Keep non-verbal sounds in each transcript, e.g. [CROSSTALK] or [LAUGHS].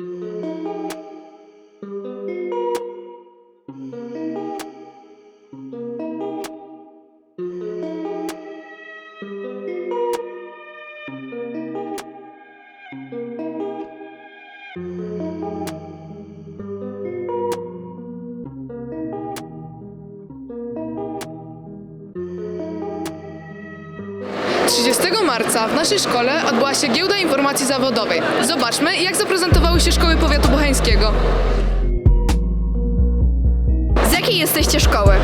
Mm-hmm. 30 marca w naszej szkole odbyła się giełda informacji zawodowej. Zobaczmy, jak zaprezentowały się szkoły powiatu bocheńskiego. Jakiej jesteście szkoły?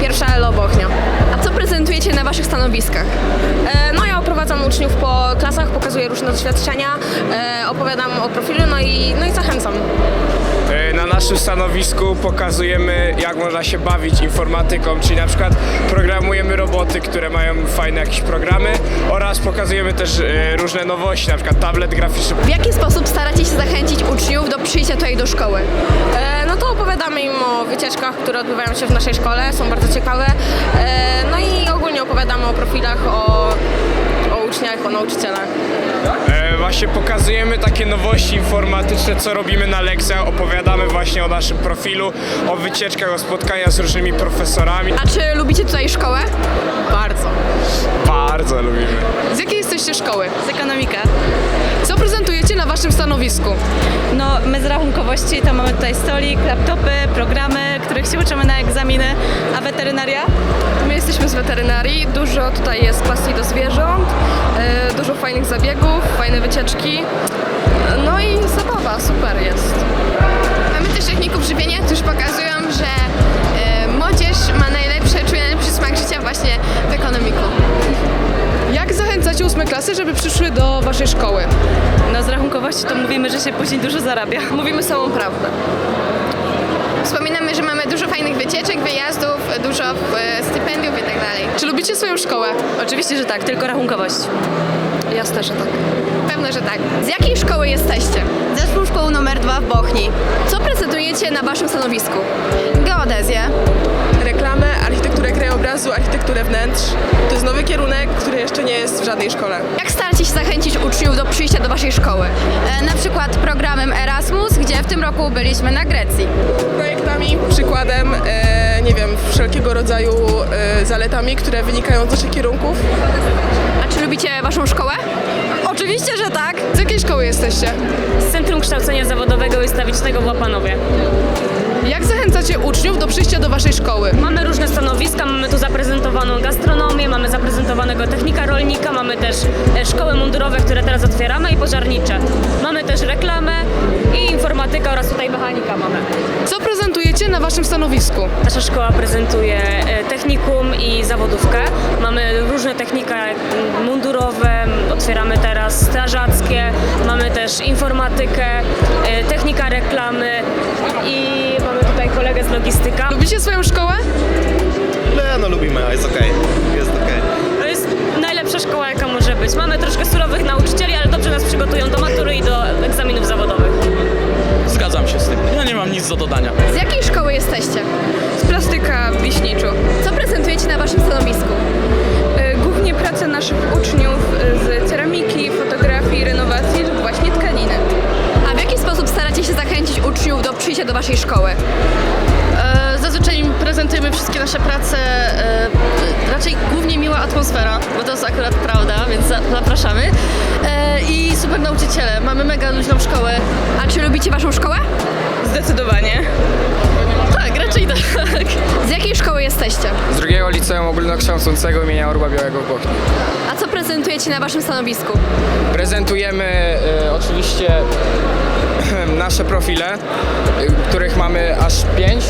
Pierwsza Elo Bochnia. A co prezentujecie na waszych stanowiskach? E, no ja oprowadzam uczniów po klasach, pokazuję różne doświadczenia, e, opowiadam o profilu, no i, no i zachęcam. E, Na naszym stanowisku pokazujemy, jak można się bawić informatyką, czyli na przykład programujemy roboty, które mają fajne jakieś programy oraz pokazujemy też e, różne nowości, na przykład tablet graficzny. W jaki sposób staracie się zachęcić uczniów do przyjścia tutaj do szkoły? E, no to wycieczkach, które odbywają się w naszej szkole, są bardzo ciekawe. E, no i ogólnie opowiadamy o profilach, o, o uczniach, o nauczycielach. E, Właśnie pokazujemy takie nowości informatyczne, co robimy na lekcjach, opowiadamy właśnie o naszym profilu, o wycieczkach, o spotkaniach z różnymi profesorami. A czy lubicie tutaj szkołę? Bardzo. Bardzo lubimy. Z jakiej jesteście szkoły? Z ekonomika. Na waszym stanowisku? No, my z rachunkowości to mamy tutaj stolik, laptopy, programy, których się uczymy na egzaminy, a weterynaria? My jesteśmy z weterynarii, dużo tutaj jest pasji do zwierząt, e, dużo fajnych zabiegów, fajne wycieczki. No i zabawa, super jest. Mamy też techników żywienia, którzy pokazują, że e, młodzież ma najlepsze, czuje najlepszy smak życia właśnie w ekonomiku. Jak zachęcacie ósme klasy, żeby przyszły do waszej szkoły? No, z rachunkowości to mówimy, że się później dużo zarabia. [LAUGHS] Mówimy samą prawdę. Wspominamy, że mamy dużo fajnych wycieczek, wyjazdów, dużo e, stypendiów i tak dalej. Czy lubicie swoją szkołę? Oczywiście, że tak, tylko rachunkowość. Jasne, że tak. Pewno, że tak. Z jakiej szkoły jesteście? Zespół szkoły numer 2 w Bochni. Co prezentujecie na waszym stanowisku? Geodezję. Krajobrazu, architekturę wnętrz. To jest nowy kierunek, który jeszcze nie jest w żadnej szkole. Jak staracie się zachęcić uczniów do przyjścia do waszej szkoły? E, na przykład programem Erasmus, gdzie w tym roku byliśmy na Grecji. Projektami, przykładem, e, nie wiem, wszelkiego rodzaju e, zaletami, które wynikają z naszych kierunków. A czy lubicie waszą szkołę? Oczywiście, że tak. Z jakiej szkoły jesteście? Z Centrum Kształcenia Zawodowego i Stawicznego w Łapanowie. Jak zachęcacie uczniów do przyjścia do waszej szkoły? Mamy różne stanowiska, mamy tu zaprezentowaną gastronomię, mamy zaprezentowanego technika rolnika, mamy też e, szkoły mundurowe, które teraz otwieramy i pożarnicze. Mamy też reklamę i informatykę oraz tutaj mechanika mamy. Co prezentujecie na waszym stanowisku? Nasza szkoła prezentuje e, technikum i zawodówkę. Mamy różne technika mundurowe, otwieramy teraz strażackie, mamy też informatykę, e, technika reklamy i mamy tutaj kolegę z logistyka. Lubicie swoją szkołę? Nie, no lubimy, jest okej. Jest okej. To jest najlepsza szkoła jaka może być. Mamy troszkę surowych nauczycieli, ale dobrze nas przygotują do matury i do nasze prace. E, raczej głównie miła atmosfera, bo to jest akurat prawda, więc za, zapraszamy. E, I super nauczyciele. Mamy mega luźną szkołę. A czy lubicie waszą szkołę? Zdecydowanie. Tak, raczej tak. Z jakiej szkoły jesteście? Z drugiego liceum ogólnokształcącego imienia Orła Białego w Bochni. A co prezentujecie na waszym stanowisku? Prezentujemy e, oczywiście [LAUGHS] nasze profile, e, których mamy aż pięć.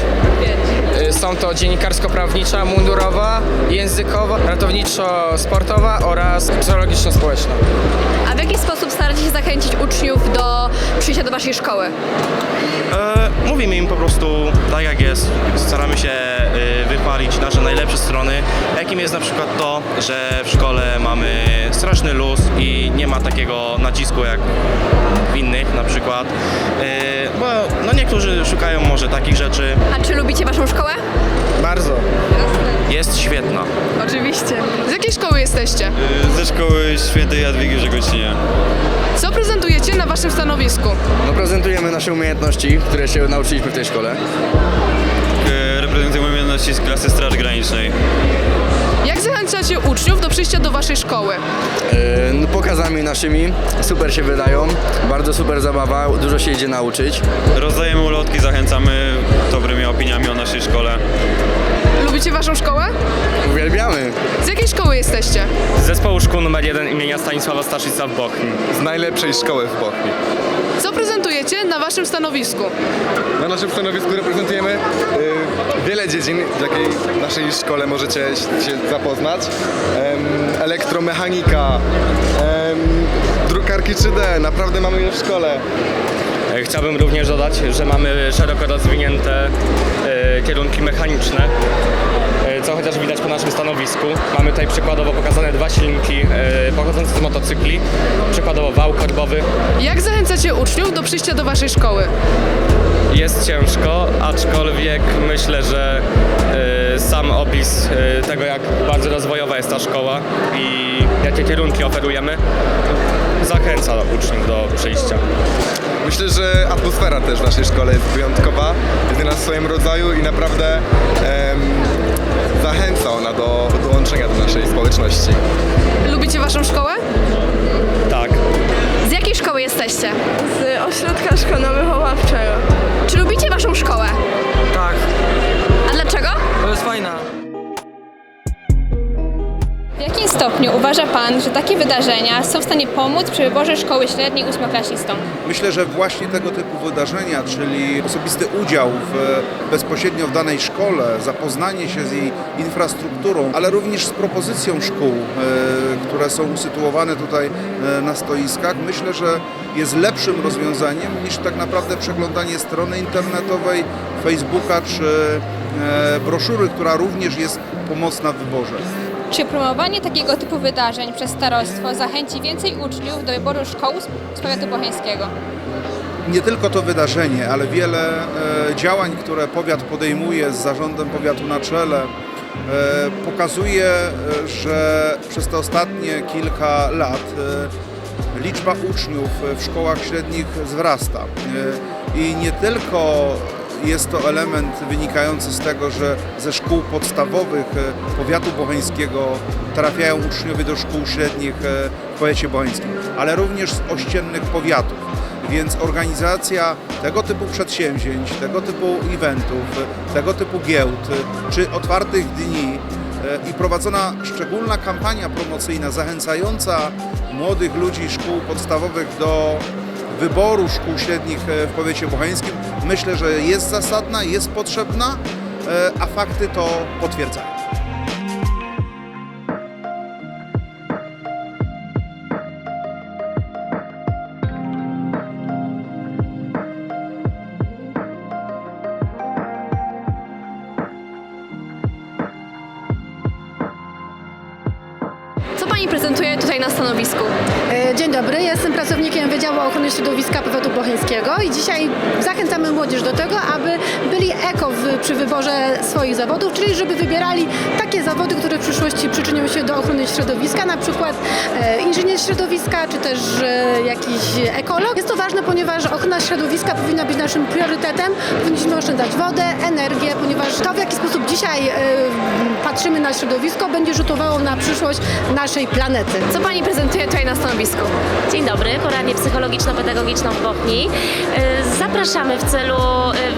E, Są to dziennikarsko-prawnicza, mundurowa, językowa, ratowniczo-sportowa oraz psychologiczno-społeczna. A w jaki sposób staracie się zachęcić uczniów do przyjścia do waszej szkoły? Mówimy im po prostu tak jak jest. Staramy się e, wypalić nasze najlepsze strony, jakim jest na przykład to, że w szkole mamy straszny luz i nie ma takiego nacisku jak w innych na przykład. E, bo no niektórzy szukają może takich rzeczy. A czy lubicie waszą szkołę? Bardzo. Jest świetna. Oczywiście. Z jakiej szkoły jesteście? Ze szkoły świętej Jadwigi w Żegocinie. Co prezentujecie na waszym stanowisku? No, prezentujemy nasze umiejętności, które się nauczyliśmy w tej szkole. E, Reprezentujemy umiejętności z klasy Straż Granicznej. Jak zachęcacie uczniów do przyjścia do waszej szkoły? Yy, no, pokazami naszymi super się wydają, bardzo super zabawa, dużo się idzie nauczyć. Rozdajemy ulotki, zachęcamy dobrymi opiniami o naszej szkole. Lubicie waszą szkołę? Uwielbiamy! Z jakiej szkoły jesteście? Z zespołu szkół nr 1 imienia Stanisława Staszica w Bochni. Z najlepszej szkoły w Bochni. Co prezentujecie na waszym stanowisku? Na naszym stanowisku reprezentujemy y, wiele dziedzin, w jakiej naszej szkole możecie się zapoznać. Em, elektromechanika, em, drukarki 3D, naprawdę mamy je w szkole. E, Chciałbym również dodać, że mamy szeroko rozwinięte e, kierunki mechaniczne, e, co chociaż widać po naszym stanowisku. Mamy tutaj przykładowo pokazane dwa silniki pochodzące z motocykli, przykładowo wał korbowy. Jak zachęcacie uczniów do przyjścia do waszej szkoły? Jest ciężko, aczkolwiek myślę, że sam opis tego, jak bardzo rozwojowa jest ta szkoła i jakie kierunki oferujemy, zachęca uczniów do przyjścia. Myślę, że atmosfera też w naszej szkole jest wyjątkowa, jedyna w swoim rodzaju i naprawdę em, zachęca ona do dołączenia do naszej społeczności. Lubicie waszą szkołę? Tak. Z jakiej szkoły jesteście? Z ośrodka szkolno-wychowawczego. Czy lubicie waszą szkołę? Tak, A dlaczego? to jest fajna. Stopniu uważa Pan, że takie wydarzenia są w stanie pomóc przy wyborze szkoły średniej ósmoklasistom? Myślę, że właśnie tego typu wydarzenia, czyli osobisty udział w, bezpośrednio w danej szkole, zapoznanie się z jej infrastrukturą, ale również z propozycją szkół, e, które są usytuowane tutaj e, na stoiskach, myślę, że jest lepszym rozwiązaniem niż tak naprawdę przeglądanie strony internetowej, Facebooka czy e, broszury, która również jest pomocna w wyborze. Czy promowanie takiego typu wydarzeń przez starostwo zachęci więcej uczniów do wyboru szkoł z- powiatu bocheńskiego? nie tylko to wydarzenie, ale wiele e, działań, które powiat podejmuje z zarządem powiatu na czele, e, pokazuje, e, że przez te ostatnie kilka lat liczba uczniów w szkołach średnich wzrasta. I nie tylko jest to element wynikający z tego, że ze szkół podstawowych e, powiatu bocheńskiego trafiają uczniowie do szkół średnich e, w powiecie bocheńskim, ale również z ościennych powiatów. Więc organizacja tego typu przedsięwzięć, tego typu eventów, tego typu giełd czy otwartych dni e, i prowadzona szczególna kampania promocyjna zachęcająca młodych ludzi szkół podstawowych do wyboru szkół średnich e, w powiecie bocheńskim myślę, że jest zasadna, jest potrzebna, e, a fakty to potwierdzają. Pani prezentuje tutaj na stanowisku? E, Dzień dobry, jestem pracownikiem Wydziału Ochrony Środowiska Powiatu Bocheńskiego i dzisiaj zachęcamy młodzież do tego, aby byli eko w, przy wyborze swoich zawodów, czyli żeby wybierali takie zawody, które w przyszłości przyczynią się do ochrony środowiska, na przykład e, inżynier środowiska, czy też e, jakiś ekolog. Jest to ważne, ponieważ ochrona środowiska powinna być naszym priorytetem. Powinniśmy oszczędzać wodę, energię, ponieważ to, w jaki sposób dzisiaj patrzymy na środowisko, będzie rzutowało na przyszłość naszej planety. Co pani prezentuje tutaj na stanowisku? Dzień dobry, poradnię psychologiczno-pedagogiczną w Bochni. Y, Zapraszamy w celu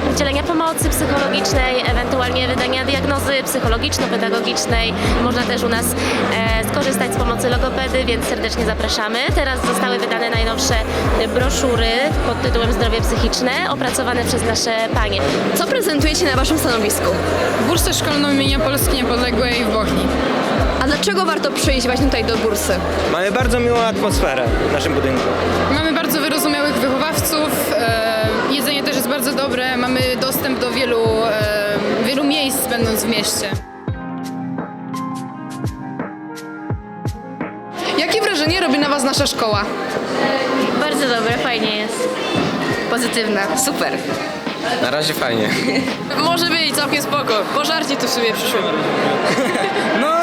y, udzielenia pomocy psychologicznej, ewentualnie wydania diagnozy psychologiczno-pedagogicznej. Można też u nas e, skorzystać z pomocy logopedy, więc serdecznie zapraszamy. Teraz zostały wydane najnowsze broszury pod tytułem Zdrowie psychiczne, opracowane przez nasze panie. Co prezentujecie na waszym stanowisku? Bursę szkolną imienia Polski Niepodległej w Bochni. A dlaczego warto przyjść właśnie tutaj do bursy? Mamy bardzo miłą atmosferę w naszym budynku. Mamy bardzo wyrozumiałych wychowawców, e, jedzenie też jest bardzo dobre, mamy dostęp do wielu, e, wielu miejsc będąc w mieście. Jakie wrażenie robi na Was nasza szkoła? Bardzo dobre, fajnie jest. Pozytywne. Super. Na razie fajnie. [LAUGHS] Może być całkiem spoko. Pożarcie tu w sumie przyszło. [LAUGHS] No,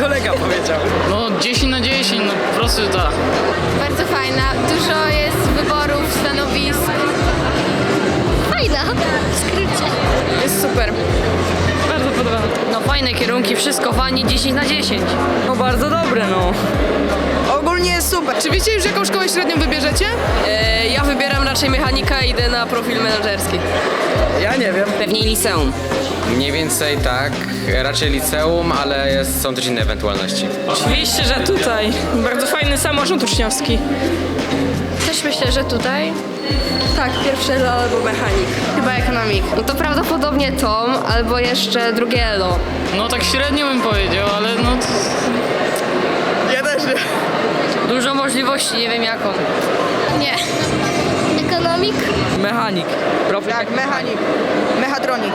kolega powiedział. No 10 na 10, no po prostu tak. Bardzo fajna. Dużo jest wyborów, stanowisk. Fajna, w skrócie. Jest super. Bardzo podoba. No fajne kierunki, wszystko fajnie, 10 na 10. No bardzo dobre, no. Ogólnie jest super. Czy wiecie już jaką szkołę średnią wybierzecie? E, ja wybieram raczej mechanika, idę na profil menedżerski. Ja nie wiem. Pewnie liceum. Mniej więcej tak, raczej liceum, ale jest, są też inne ewentualności. Oczywiście, że tutaj. Bardzo fajny samorząd uczniowski. Też myślę, że tutaj. Tak, pierwsze L albo mechanik. Chyba ekonomik. No to prawdopodobnie Tom albo jeszcze drugie ELO. No tak średnio bym powiedział, ale no Ja też nie. Dużo możliwości, nie wiem jaką. Nie. Ekonomik? Mechanik. Profil Tak, mechanik. Mechatronik.